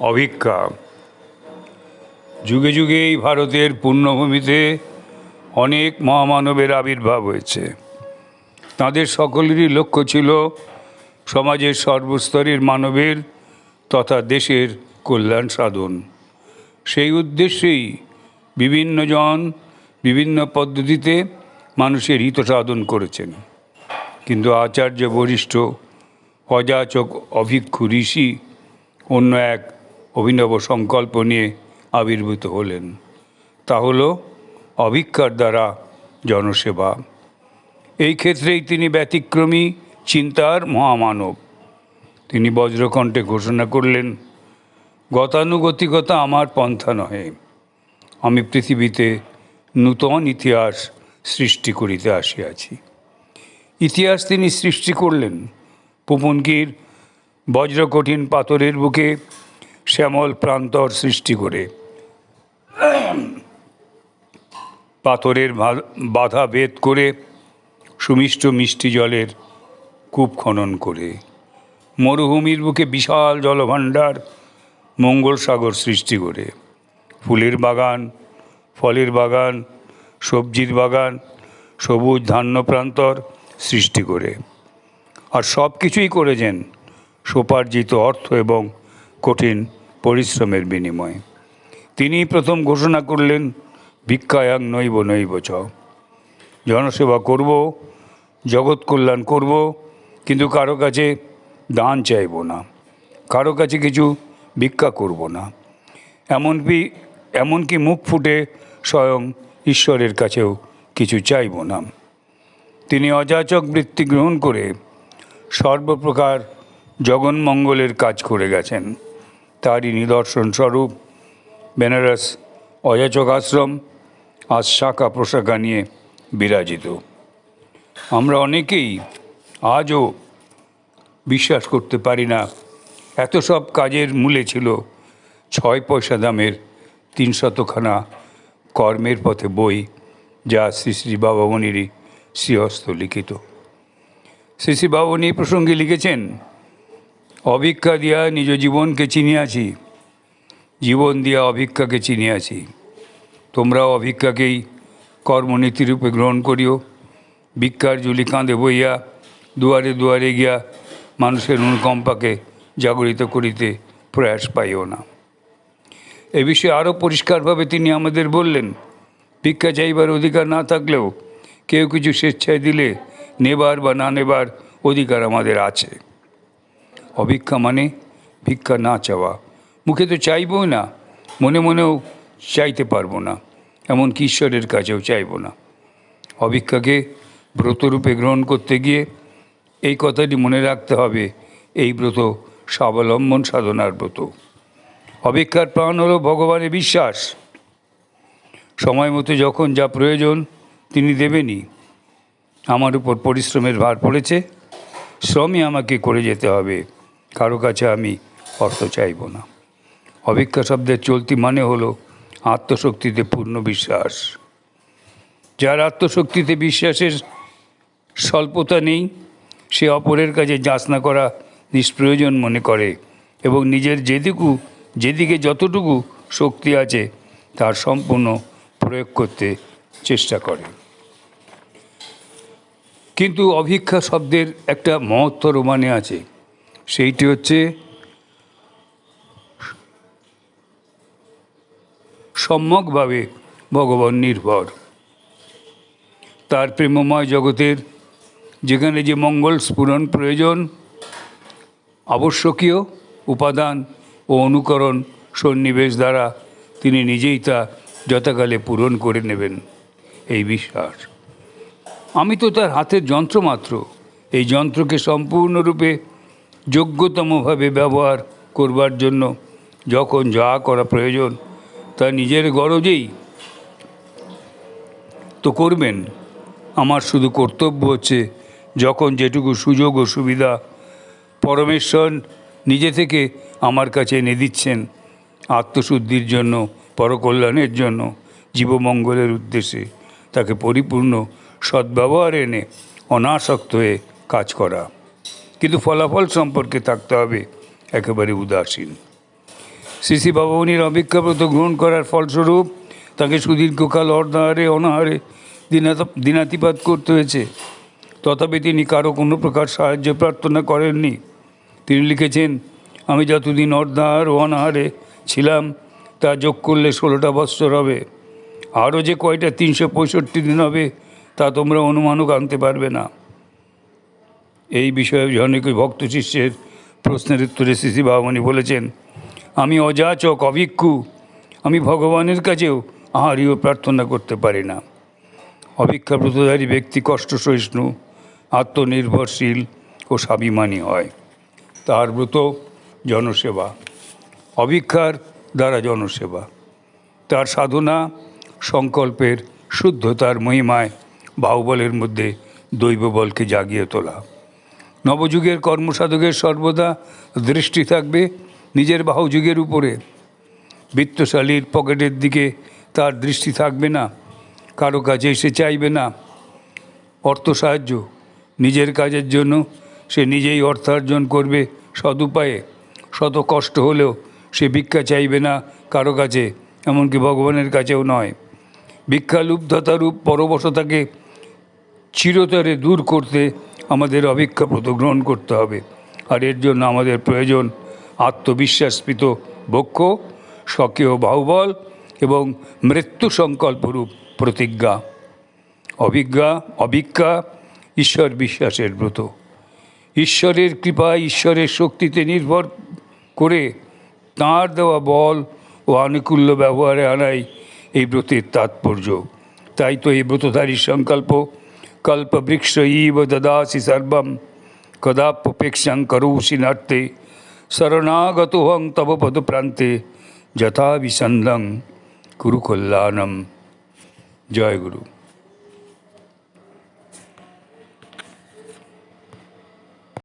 অভিক্ষা যুগে যুগে এই ভারতের পূর্ণভূমিতে অনেক মহামানবের আবির্ভাব হয়েছে। তাদের সকলেরই লক্ষ্য ছিল সমাজের সর্বস্তরের মানবের তথা দেশের কল্যাণ সাধন। সেই উদ্দেশ্যেই বিভিন্ন জন বিভিন্ন পদ্ধতিতে মানুষের হিত সাধন করেছেন। কিন্তু আচার্য বরিষ্ঠ, অযাচক, অভিক্ষু ঋষি অন্য এক অভিনব সংকল্প নিয়ে আবির্ভূত হলেন। তা হল অভিক্ষার দ্বারা জনসেবা। এই ক্ষেত্রেই তিনি ব্যতিক্রমী, চিন্তার মহামানব। তিনি বজ্রকণ্ঠে ঘোষণা করলেন, গতানুগতিকতা আমার পন্থা নহে। আমি পৃথিবীতে নূতন ইতিহাস সৃষ্টি করিতে আসিয়াছি। ইতিহাস তিনি সৃষ্টি করলেন। পুপনকির বজ্রকঠিন পাথরের বুকে শ্যামল প্রান্তর সৃষ্টি করে। পাথরের বাধা ভেদ করে সুমিষ্ট মিষ্টি জলের কূপ খনন করে। মরুভূমির বুকে বিশাল জলভাণ্ডার মঙ্গল সাগর সৃষ্টি করে। ফুলের বাগান, ফলের বাগান, সবজির বাগান, সবুজ ধান্য প্রান্তর সৃষ্টি করে। আর সব কিছুই করেছেন সোপার্জিত অর্থ এবং কঠিন পরিশ্রমের বিনিময়ে। তিনি প্রথম ঘোষণা করলেন, ভিক্ষায়াং নৈব নৈব চ। জনসেবা করব, জগৎ কল্যাণ করব, কিন্তু কারও কাছে দান চাইব না। কারও কাছে কিছু ভিক্ষা করব না। এমনকি এমনকি মুখ ফুটে স্বয়ং ঈশ্বরের কাছেও কিছু চাইব না। তিনি অযাচক বৃত্তি গ্রহণ করে সর্বপ্রকার জগন্মঙ্গলের কাজ করে গেছেন। তারই নিদর্শন স্বরূপ বেনারস অযাচক আশ্রম আজ শাখা প্রশাখা নিয়ে বিরাজিত। আমরা অনেকেই আজও বিশ্বাস করতে পারি না, এত সব কাজের মূলে ছিল ছয় পয়সা দামের তিন শতখানা কর্মের পথে বই, যা শ্রী শ্রী বাবামণিরই শ্রীহস্ত লিখিত। শ্রী শ্রী বাবামণি প্রসঙ্গে লিখেছেন অভিক্ষা দিয়া নিজ জীবনকে চিনিয়াছি। জীবন দিয়া অভিক্ষাকে চিনিয়াছি। তোমরাও অভিক্ষাকেই কর্মনীতিরূপে গ্রহণ করিও। ভিক্ষার জুলি কাঁধে বইয়া দুয়ারে দুয়ারে গিয়া মানুষের অনুকম্পাকে জাগরিত করিতে প্রয়াস পাইও না। এ বিষয়ে আরও পরিষ্কারভাবে তিনি আমাদের বললেন, ভিক্ষা চাইবার অধিকার না থাকলেও কেউ কিছু স্বেচ্ছায় দিলে নেবার বা না নেবার অধিকার আমাদের আছে। অভিক্ষা মানে ভিক্ষা না চাওয়া। মুখে তো চাইবই না, মনে মনেও চাইতে পারব না, এমনকি ঈশ্বরের কাছেও চাইব না। অভিক্ষাকে ব্রতরূপে গ্রহণ করতে গিয়ে এই কথাটি মনে রাখতে হবে, এই ব্রত স্বাবলম্বন সাধনার ব্রত। অভিক্ষার প্রাণ হলো ভগবানের বিশ্বাস। সময় মতো যখন যা প্রয়োজন তিনি দেবেনই। আমার উপর পরিশ্রমের ভার পড়েছে, শ্রমই আমাকে করে যেতে হবে। কারও কাছে আমি অর্থ চাইব না। অভিক্ষা শব্দের চলতি মানে হলো আত্মশক্তিতে পূর্ণ বিশ্বাস। যার আত্মশক্তিতে বিশ্বাসের স্বল্পতা নেই, সে অপরের কাছে যাচনা করা নিষ্প্রয়োজন মনে করে এবং নিজের যেদিকু, যেদিকে যতটুকু শক্তি আছে, তার সম্পূর্ণ প্রয়োগ করতে চেষ্টা করে। কিন্তু অভিক্ষা শব্দের একটা মহত্তর মানে আছে। সেইটি হচ্ছে সম্যকভাবে ভগবান নির্ভর। তার প্রেমময় জগতের যেখানে যে মঙ্গল স্ফুরণ প্রয়োজন, আবশ্যকীয় উপাদান ও অনুকরণ সন্নিবেশ দ্বারা তিনি নিজেই তা যথাকালে পূরণ করে নেবেন। এই বিশ্বাস। আমি তো তার হাতের যন্ত্র মাত্র। এই যন্ত্রকে সম্পূর্ণরূপে যোগ্যতমভাবে ব্যবহার করবার জন্য যখন যা করা প্রয়োজন, তা নিজের গরজেই তো করবেন। আমার শুধু কর্তব্য হচ্ছে যখন যেটুকু সুযোগ ও সুবিধা পরমেশ্বর নিজে থেকে আমার কাছে এনে দিচ্ছেন, আত্মশুদ্ধির জন্য, পরকল্যাণের জন্য, জীবমঙ্গলের উদ্দেশ্যে তাকে পরিপূর্ণ সদ্ব্যবহার এনে অনাসক্ত হয়ে কাজ করা। কিন্তু ফলাফল সম্পর্কে থাকতে হবে একেবারে উদাসীন। শ্রী বাবামণির অভিজ্ঞাব্রত গ্রহণ করার ফলস্বরূপ তাকে সুদীর্ঘকাল অর্ধাহারে অনাহারে দিনাত দিনাতিপাত করতে হয়েছে। তথাপি তিনি কারও কোনো প্রকার সাহায্য প্রার্থনা করেননি। তিনি লিখেছেন, আমি যতদিন অর্ধাহার ও অনাহারে ছিলাম, তা যোগ করলে ষোলোটা বৎসর হবে। আরও যে কয়টা তিনশো পঁয়ষট্টি দিন হবে, তা তোমরা অনুমানও আনতে পারবে না। এই বিষয়ে জনৈক ভক্ত শিষ্যের প্রশ্নের উত্তরে শ্রী বাবামণি বলেছেন, আমি অযাচক অভিক্ষু, আমি ভগবানের কাছেও আহারিও প্রার্থনা করতে পারি না। অভিক্ষাব্রতধারী ব্যক্তি কষ্ট সহিষ্ণু, আত্মনির্ভরশীল ও স্বাভিমানী হয়। তার ব্রত জনসেবা, অভিক্ষার দ্বারা জনসেবা। তার সাধনা সংকল্পের শুদ্ধতার মহিমায় বাহুবলের মধ্যে দৈববলকে জাগিয়ে তোলা। নবযুগের কর্মসাধকের সর্বদা দৃষ্টি থাকবে নিজের বাহুযুগের উপরে। বিত্তশালীর পকেটের দিকে তার দৃষ্টি থাকবে না, কারও কাছে সে চাইবে না। অর্থ সাহায্য, নিজের কাজের জন্য সে নিজেই অর্থার্জন করবে সদুপায়ে। শত কষ্ট হলেও সে ভিক্ষা চাইবে না কারও কাছে, এমনকি ভগবানের কাছেও নয়। ভিক্ষালুব্ধতারূপ পরবশতাকে চিরতরে দূর করতে আমাদের অভিক্ষাপ্রত গ্রহণ করতে হবে। আর এর জন্য আমাদের প্রয়োজন আত্মবিশ্বাসপিত বক্ষ, স্বকীয় বাহুবল এবং মৃত্যু সংকল্পরূপ প্রতিজ্ঞা। অভিজ্ঞা অভিজ্ঞা ঈশ্বর বিশ্বাসের ব্রত। ঈশ্বরের কৃপা, ঈশ্বরের শক্তিতে নির্ভর করে তাঁর দেওয়া বল ও আনুকূল্য ব্যবহারে আনাই এই ব্রতের তাৎপর্য। তাই তো এই ব্রতধারীর সংকল্প कल्पवृक्ष इव ददासी सर्व। कदापेक्षा करोषि नर्ते। शरणागत शरणागतोहं तव पद पदप्रांते जथा विसंदं कुरुकल्याणम जय गुरु।